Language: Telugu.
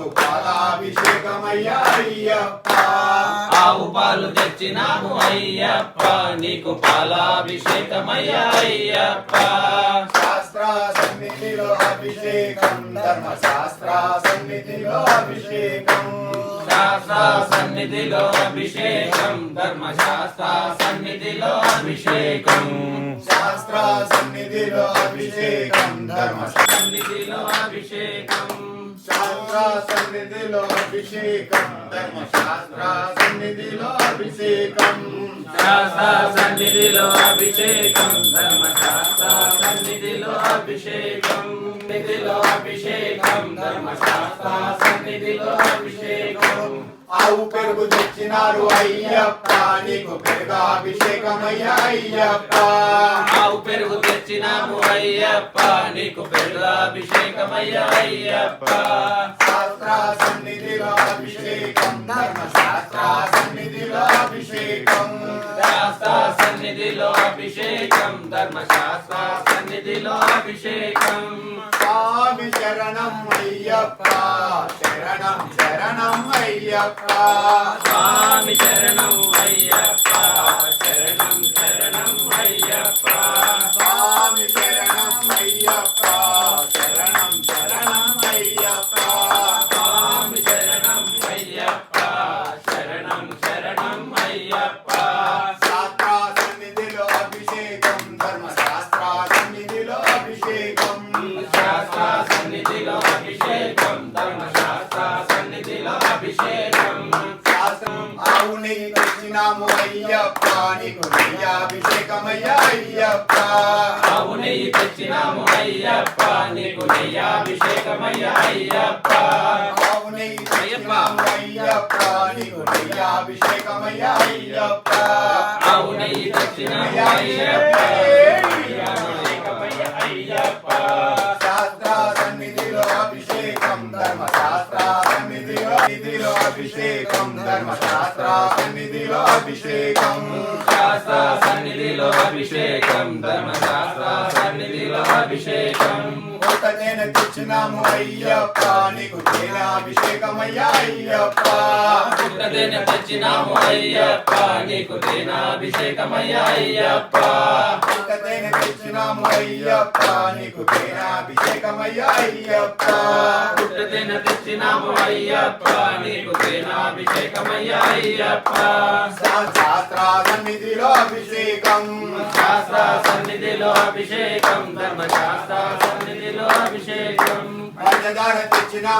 నీకు ఆవు పాలు తెచ్చినాము అయ్యప్ప. నీకు పాలాభిషేకమయ్యా అయ్యప్ప. శాస్త్ర సన్నిధిలో అభిషేకం ధర్మ శాస్త్ర సన్నిధిలో అభిషేకం. శాస్త్ర సన్నిధిలో అభిషేకం ధర్మశాస్త్ర సన్నిధిలో అభిషేకం. శాస్త్ర సన్నిధిలో అభిషేకం ధర్మ సన్నిధిలో అభిషేకం. శాస్త్ర సన్నిధిలో అభిషేకం ధర్మ శాస్త్ర సన్నిధిలో అభిషేకం. శాస్త్ర సన్నిధిలో అభిషేకం ధర్మశాస్త్ర సన్నిధిలో అభిషేకం. నిధిలో అభిషేకం ధర్మశాస్త్ర సన్నిధిలో అభిషేకం. ఆవు పెరుగు తెచ్చినారు అయ్యప్ప నీకు పెరుగాభిషేకమయ్యా అయ్యప్ప. ఆవు పెరుగు తెచ్చినాము అయ్యప్ప నీకు పెరుగు అభిషేకమయ్యా అయ్యప్ప. శాస్త్ర సన్నిధిలో అభిషేకం ధర్మ శాస్త్ర సన్నిధిలో అభిషేకం. శాస్త్ర సన్నిధిలో అభిషేకం ధర్మశాస్త్ర సన్నిధిలో అభిషేకం. శరణం అయ్యప్ప శరణం శరణం అయ్యప్ప. స్వామి శరణం అయ్యప్ప శరణం శరణం అయ్యప్ప. స్వామి శరణం అయ్యప్ప శరణం శరణం అయ్యప్ప. స్వామి శరణం అయ్యప్ప శరణం శరణం అయ్యప్ప. శాస్త్ర సన్నిధిలో అభిషేకం ధర్మ శాస్త్ర సన్నిధిలో అభిషేకం. శాస్త్ర సన్నిధిలో అభిషేకం ధర్మశాస్త్ర సన్నిధిలో అభిషేకం. ఆవుని తెచ్చినాము అయ్యప్ప నీకు నెయ్యాభిషేకమయ్యా అయ్యప్ప. నెయ్యి తెచ్చినాము అయ్యప్ప నీకు నెయ్యాభిషేకమయ్యా అయ్యప్ప. ఆవుని తెచ్చినాము అయ్యప్ప నీకు నెయ్యాభిషేకమయ్యా అయ్యప్ప. నెయ్యి తెచ్చినాము అయ్యప్ప. అభిషేకం ధర్మ శాస్త్ర సన్నిధిలో నిధిలో అభిషేకం. ధర్మ శాస్త్ర సన్నిధిలో అభిషేకం. శాస్త్ర సన్నిధిలో అభిషేకం. ధర్మశాస్త్ర సన్నిధిలో అభిషేకం తేనె తెచ్చినాము అయ్యప్ప. నీకు తేనాభిషేకమయ్యా అయ్యప్ప. పుట్టదేన తెచ్చినాము అయ్యప్ప. నీకు తేనాభిషేకమయ్యా అయ్యప్ప. కొత్త తేనె తెచ్చినాము అయ్యప్ప. నీకు తేనాభిషేకమయ్యా అయ్యప్ప పుట్టదేన తెచ్చినాము అయ్యప్ప నీకు తేనాభిషేకమయ్యా అయ్యప్ప శాస్త్ర సన్నిధిలో అభిషేకం. శాస్త్ర సన్నిధిలో అభిషేకం. ధర్మశాస్త్ర సన్నిధిలో అభిషేకం. పంచదార తెచ్చిన